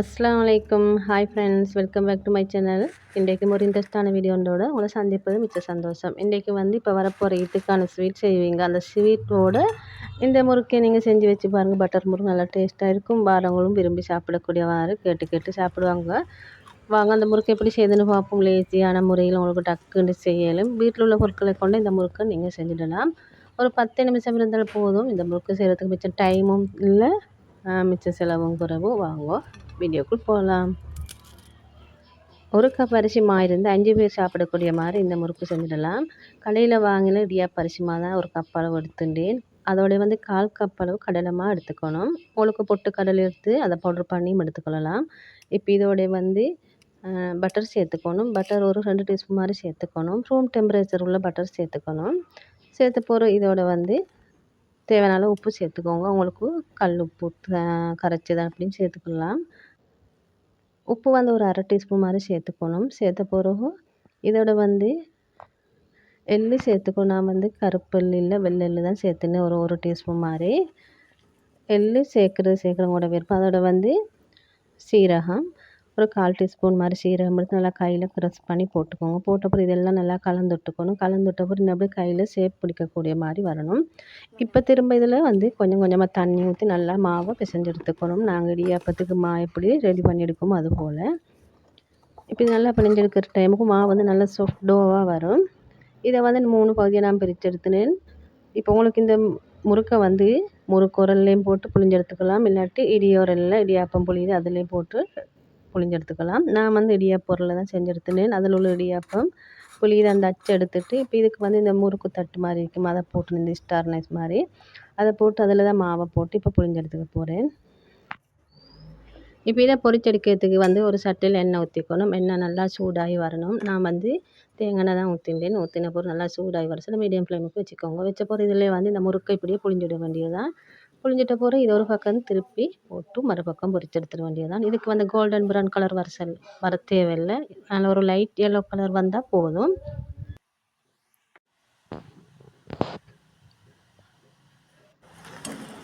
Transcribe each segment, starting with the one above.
அஸ்லாம் வலைக்கம் hi friends welcome back to my channel இன்றைக்கும் ஒரு இன்ட்ரெஸ்டான வீடியோண்டோட உங்களை சந்திப்பது மிச்ச சந்தோஷம். இன்றைக்கு வந்து இப்போ வரப்போகிற இதுக்கான ஸ்வீட் செய்வீங்க. அந்த ஸ்வீட்டோட இந்த முறுக்கை நீங்கள் செஞ்சு வச்சு பாருங்கள் பட்டர் முறுக்கு நல்லா டேஸ்ட்டாக இருக்கும். பாரங்களும் விரும்பி சாப்பிடக்கூடியவாறு கேட்டு கேட்டு சாப்பிடுவாங்க. வாங்க அந்த முறுக்கு எப்படி செய்யுதுன்னு பார்ப்போம். லேசியான முறையில் உங்களுக்கு டக்குன்னு செய்யலும். வீட்டில் உள்ள பொருட்களை கொண்டு இந்த முறுக்கை நீங்கள் செஞ்சிடலாம். ஒரு பத்து நிமிஷம் இருந்தால் போதும். இந்த முறுக்கு செய்கிறதுக்கு மிச்சம் டைமும் இல்லை. மிச்ச செலவும் குறைவும். வாங்குவோம் வீடியோக்குள் போகலாம். ஒரு கப் அரிசி மா இருந்து அஞ்சு பேர் சாப்பிடக்கூடிய மாதிரி இந்த முறுக்கு செஞ்சிடலாம். கடையில் வாங்கின இடியாப்ப அரிசி மா தான் ஒரு கப் அளவு எடுத்துட்டேன். அதோட வந்து கால் கப் அளவு கடலைமா எடுத்துக்கணும். உங்களுக்கு பொட்டு கடலை எடுத்து அதை பவுடர் பண்ணியும் எடுத்துக்கொள்ளலாம். இப்போ இதோடைய வந்து பட்டர் சேர்த்துக்கணும். பட்டர் ஒரு ரெண்டு டீஸ்பூன் மாதிரி சேர்த்துக்கணும். ரூம் டெம்பரேச்சர் உள்ள பட்டர் சேர்த்துக்கணும். சேர்த்து போகிற இதோட வந்து தேவையான உப்பு சேர்த்துக்கோங்க. உங்களுக்கு கல் உப்பு கரைச்சது அப்படின்னு சேர்த்துக்கலாம் உப்பு வந்து ஒரு அரை டீஸ்பூன் மாதிரி சேர்த்துக்கணும். சேர்த்த பிறகு இதோட வந்து எள்ளு சேர்த்துக்கணும். நான் வந்து கருப்பு எள்ளு இல்லை வெள்ளை எள்ளு தான் சேர்த்துனேன். ஒரு ஒரு டீஸ்பூன் மாதிரி. எள்ளு சேர்க்குறது சேர்க்குறவங்களோட விருப்பம். அதோட வந்து சீரகம். ஒரு கால் டீஸ்பூன் மாதிரி சீரகம் எடுத்து நல்லா கையில் க்ரஷ் பண்ணி போட்டுக்கோங்க. போட்டப்புறம் இதெல்லாம் நல்லா கலந்து விட்டுக்கணும் கலந்து விட்ட அப்புறம் அப்படியே கையில் சேப் பிடிக்கக்கூடிய மாதிரி வரணும். இப்போ திரும்ப இதில் வந்து கொஞ்சம் கொஞ்சமாக தண்ணி ஊற்றி நல்லா மாவை பிசைஞ்சு எடுத்துக்கணும். நாங்கள் இடியாப்பத்துக்கு மா எப்படி ரெடி பண்ணி எடுக்கோமோ அது போல். இப்போ நல்லா பிணைஞ்செடுக்கிற டைமுக்கு மாவு வந்து நல்லா டோவாக வரும். இதை வந்து மூணு பகுதியாக நான் பிரித்து எடுத்துனேன். இப்போ உங்களுக்கு இந்த முறுக்கை வந்து முறுக்கு உரல்லையும் போட்டு புளிஞ்செடுத்துக்கலாம் இல்லாட்டி இடியோரலில் இடியாப்பம் புளியுது அதுலேயும் போட்டு புழிஞ்சு எடுத்துக்கலாம் நான் வந்து இடியாப்பொருளில் தான் செஞ்சு எடுத்துனேன். அதில் உள்ள இடியாப்பம் புளியுது அந்த அச்சு எடுத்துட்டு இப்போ இதுக்கு வந்து இந்த முறுக்கு தட்டு மாதிரி இருக்கும். அதை போட்டு இந்த ஸ்டார் நைஸ் மாதிரி. அதை போட்டு அதில் தான் மாவை போட்டு இப்போ புழிஞ்சு எடுத்துக்க போகிறேன் இப்போ இதை பொரிச்செடுக்கிறதுக்கு வந்து ஒரு சட்டையில் எண்ணெய் ஊற்றிக்கணும் எண்ணெய் நல்லா சூடாகி வரணும். நான் வந்து தேங்காய் தான் ஊற்றிட்டேன் ஊற்றின பொருள் நல்லா சூடாகி வர சொல்ல மீடியம் ஃப்ளேமுக்கு வச்சுக்கோங்க. வச்ச பொருள் இதில் வந்து இந்த முறுக்கை இப்படியே புழிஞ்சிட வேண்டியது தான் புழிஞ்சிட்ட பிறகு இது ஒரு பக்கம் திருப்பி போட்டு மறுபக்கம் பொரிச்சு எடுத்துட வேண்டியதுதான். இதுக்கு வந்து கோல்டன் ப்ரௌன் கலர் வர சொல் வர தேவையில்லை. அதில் ஒரு லைட் எல்லோ கலர் வந்தால் போதும்.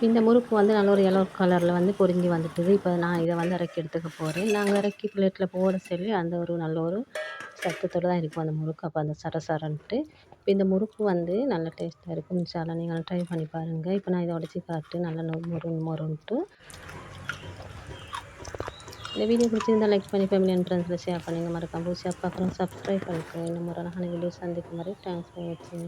இந்த முறுக்கு வந்து நல்ல ஒரு எல்லோ கலரில் வந்து பொரிஞ்சு வந்துட்டுது. இப்போ நான் இதை வந்து இறக்கி எடுத்துக்க போகிறேன் நாங்கள் இறக்கி பிளேட்டில் போட சொல்லி அந்த ஒரு நல்ல ஒரு சத்தத்தோடு தான் இருக்கும். அந்த முறுக்கு. அப்போ அந்த சர சரன்ட்டு இப்போ இந்த முறுக்கு வந்து நல்ல டேஸ்ட்டாக இருக்கும். இன்ஷால்லா நீங்கள் ட்ரை பண்ணி பாருங்கள் இப்போ நான் இதை உடச்சி காட்டு. நல்லா மொறு மொறுன்ட்டு இந்த வீடியோ பிடிச்சிருந்தால் லைக் பண்ணி ஃபேமிலி அண்ட் ஃப்ரெண்ட்ஸில் ஷேர் பண்ணுங்கள் மறக்காம புதுசாக பார்க்குறோம். சப்ஸ்கிரைப் பண்ணிக்கோங்க இன்னும் ஒரு அழகான வீடியோ சந்திக்கும் மாதிரி தேங்க்ஸ் ஃபார் வாட்சிங்